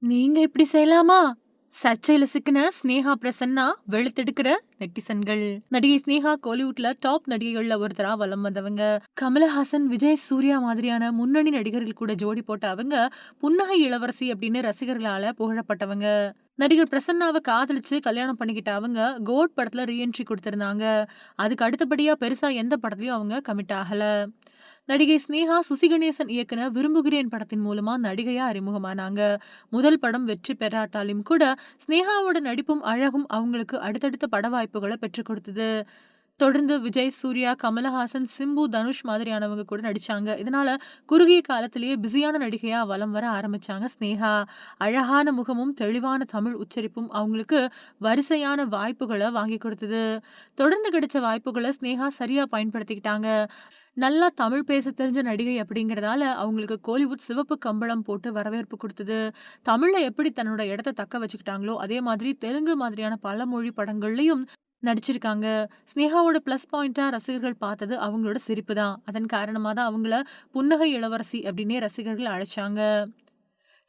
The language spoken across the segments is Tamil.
நீங்க இப்படி செய்யலாமா? சர்ச்சையில சிக்கின ஸ்னேகா பிரசன்னா வெளுத்தெடுக்கிற நெட்டிசன்கள். நடிகை ஸ்னேகா கோலிவுட்ல டாப் நடிகைகள்ல ஒருத்தரா வலம் வந்தவங்க. கமலஹாசன், விஜய், சூர்யா மாதிரியான முன்னணி நடிகர்கள் கூட ஜோடி போட்ட அவங்க, புன்னகை இளவரசி அப்படின்னு ரசிகர்களால புகழப்பட்டவங்க. நடிகர் பிரசன்னாவை காதலிச்சு கல்யாணம் பண்ணிக்கிட்ட அவங்க, கோட் படத்துல ரீ என்ட்ரி அதுக்கு அடுத்தபடியா பெருசா எந்த படத்துலயும் அவங்க கமிட் ஆகல. நடிகை ஸ்னேகா சுசிகணேசன் இயக்குன விரும்புகிறேன் படத்தின் மூலமா நடிகையா அறிமுகமானாங்க. முதல் படம் வெற்றி பெறாட்டாலும் கூட, ஸ்னேகாவோட நடிப்பும், அழகும் அவங்களுக்கு அடுத்தடுத்த பட வாய்ப்புகளை பெற்றுக் கொடுத்தது. தொடர்ந்து விஜய், சூர்யா, கமலஹாசன், சிம்பு, தனுஷ் மாதிரியானவங்க கூட நடிச்சாங்க. இதனால குறுகிய காலத்திலேயே பிஸியான நடிகையா வலம் வர ஆரம்பிச்சாங்க ஸ்னேகா. அழகான முகமும், தெளிவான தமிழ் உச்சரிப்பும் அவங்களுக்கு வரிசையான வாய்ப்புகளை வாங்கி கொடுத்தது. தொடர்ந்து கிடைச்ச வாய்ப்புகளை ஸ்னேகா சரியா பயன்படுத்திக்கிட்டாங்க. நல்லா தமிழ் பேச தெரிஞ்ச நடிகை அப்படிங்கிறதால, அவங்களுக்கு கோலிவுட் சிவப்பு கம்பளம் போட்டு வரவேற்பு கொடுத்தது தமிழில் எப்படி தன்னோட இடத்த தக்க வச்சுக்கிட்டாங்களோ, அதே மாதிரி தெலுங்கு மாதிரியான பல மொழி படங்கள்லயும் நடிச்சிருக்காங்க. ஸ்னேகாவோட ப்ளஸ் பாயிண்ட்டாக ரசிகர்கள் பார்த்தது அவங்களோட சிரிப்பு தான். அதன் காரணமாக தான் அவங்கள புன்னகை இளவரசி அப்படின்னே ரசிகர்கள் அழைச்சாங்க.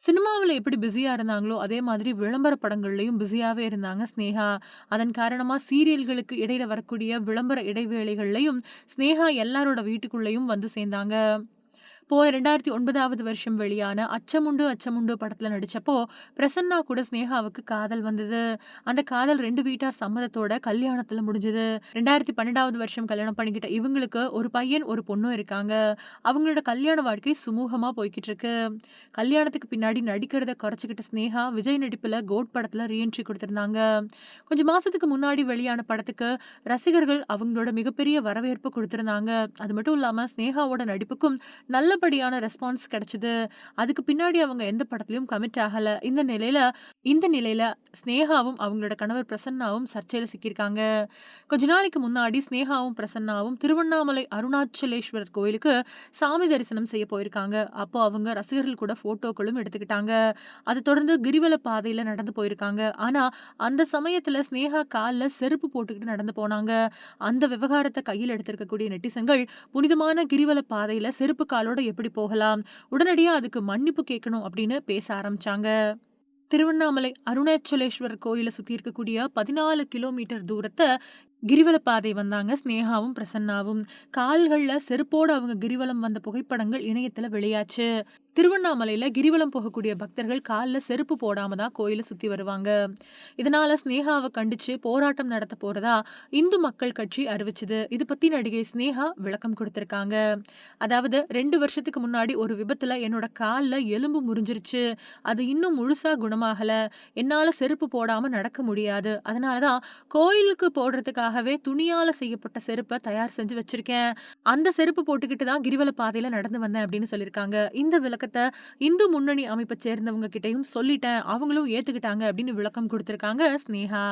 சினிமாவில் எப்படி பிஸியாக இருந்தாங்களோ, அதே மாதிரி விளம்பர படங்கள்லையும் பிஸியாகவே இருந்தாங்க ஸ்னேகா. அதன் காரணமாக சீரியல்களுக்கு இடையில் வரக்கூடிய விளம்பர இடைவேளைகள்லையும் ஸ்னேகா எல்லாரோட வீட்டுக்குள்ளேயும் வந்து சேர்ந்தாங்க. போன 2009வது வருஷம் வெளியான அச்சமுண்டு அச்சமுண்டு படத்துல நடிச்சப்போ, பிரசன்னா கூட ஸ்னேகாவுக்கு காதல் வந்தது. அந்த காதல் ரெண்டு வீட்டார் சம்மதத்தோட கல்யாணத்துல முடிஞ்சது. 2012வது வருஷம் கல்யாணம் பண்ணிக்கிட்ட இவங்களுக்கு ஒரு பையன், ஒரு பொண்ணும் இருக்காங்க. அவங்களோட கல்யாண வாழ்க்கை சுமூகமா போய்க்கிட்டு இருக்கு. கல்யாணத்துக்கு பின்னாடி நடிக்கிறத குறைச்சிக்கிட்ட ஸ்னேகா, விஜய் நடிப்புல கோட் படத்துல ரீ என்ட்ரி குடுத்திருந்தாங்க. கொஞ்சம் மாசத்துக்கு முன்னாடி வெளியான படத்துக்கு ரசிகர்கள் அவங்களோட மிகப்பெரிய வரவேற்பு கொடுத்திருந்தாங்க அது மட்டும் இல்லாம ஸ்னேகாவோட நடிப்புக்கும் நல்ல நல்லபடியான ரெஸ்பான்ஸ் கிடைச்சது. அதுக்கு பின்னாடி அவங்க எந்த படத்துலயும் கமிட் ஆகலை இந்த நிலையில இந்த நிலையில ஸ்னேகாவும், அவங்களோட கணவர் பிரசன்னாவும் சர்ச்சையில் சிக்கியிருக்காங்க. கொஞ்ச நாளைக்கு முன்னாடி ஸ்னேகாவும், பிரசன்னாவும் திருவண்ணாமலை அருணாச்சலேஸ்வரர் கோயிலுக்கு சாமி தரிசனம் செய்ய போயிருக்காங்க. அப்போ அவங்க ரசிகர்கள் கூட ஃபோட்டோக்களும் எடுத்துக்கிட்டாங்க. அதை தொடர்ந்து கிரிவல பாதையில் நடந்து போயிருக்காங்க. ஆனால் அந்த சமயத்தில் ஸ்னேகா காலில் செருப்பு போட்டுக்கிட்டு நடந்து போனாங்க. அந்த விவகாரத்தை கையில் எடுத்திருக்கக்கூடிய நெட்டிசன்கள், புனிதமான கிரிவல பாதையில் செருப்பு காலோட எப்படி போகலாம்? உடனடியா அதுக்கு மன்னிப்பு கேட்கணும் அப்படின்னு பேச ஆரம்பிச்சாங்க. திருவண்ணாமலை அருணாச்சலேஸ்வரர் கோயிலை சுத்தி இருக்கக்கூடிய 14 கிலோமீட்டர் தூரத்தை கிரிவல பாதை வந்தாங்க ஸ்னேகாவும், பிரசன்னாவும். கால்கள்ல செருப்போடு அவங்க கிரிவலம் வந்த புகைப்படங்கள் இணையத்துல வெளியாச்சு. திருவண்ணாமலையில் கிரிவலம் போகக்கூடிய பக்தர்கள் காலில் செருப்பு போடாமல் தான் கோயிலை சுற்றி வருவாங்க. இதனால் ஸ்னேகாவை கண்டித்து போராட்டம் நடத்த போகிறதா இந்து மக்கள் கட்சி அறிவிச்சது. இது பற்றி நடிகை ஸ்னேகா விளக்கம் கொடுத்துருக்காங்க அதாவது ரெண்டு வருஷத்துக்கு முன்னாடி ஒரு விபத்தில் என்னோட காலில் எலும்பு முறிஞ்சிருச்சு. அது இன்னும் முழுசாக குணமாகலை என்னால் செருப்பு போடாமல் நடக்க முடியாது. அதனால தான் கோயிலுக்கு போடுறதுக்காகவே துணியால் செய்யப்பட்ட செருப்பை தயார் செஞ்சு வச்சுருக்கேன் அந்த செருப்பு போட்டுக்கிட்டு தான் கிரிவல பாதையில் நடந்து வந்தேன் அப்படின்னு சொல்லியிருக்காங்க. இந்த விளக்கத்தை இந்து முன்னணி அமைப்பை சேர்ந்தவங்க கிட்டயும் சொல்லிட்டேன். அவங்களும் ஏத்துக்கிட்டாங்க அப்படின்னு விளக்கம் கொடுத்திருக்காங்க ஸ்னேகா.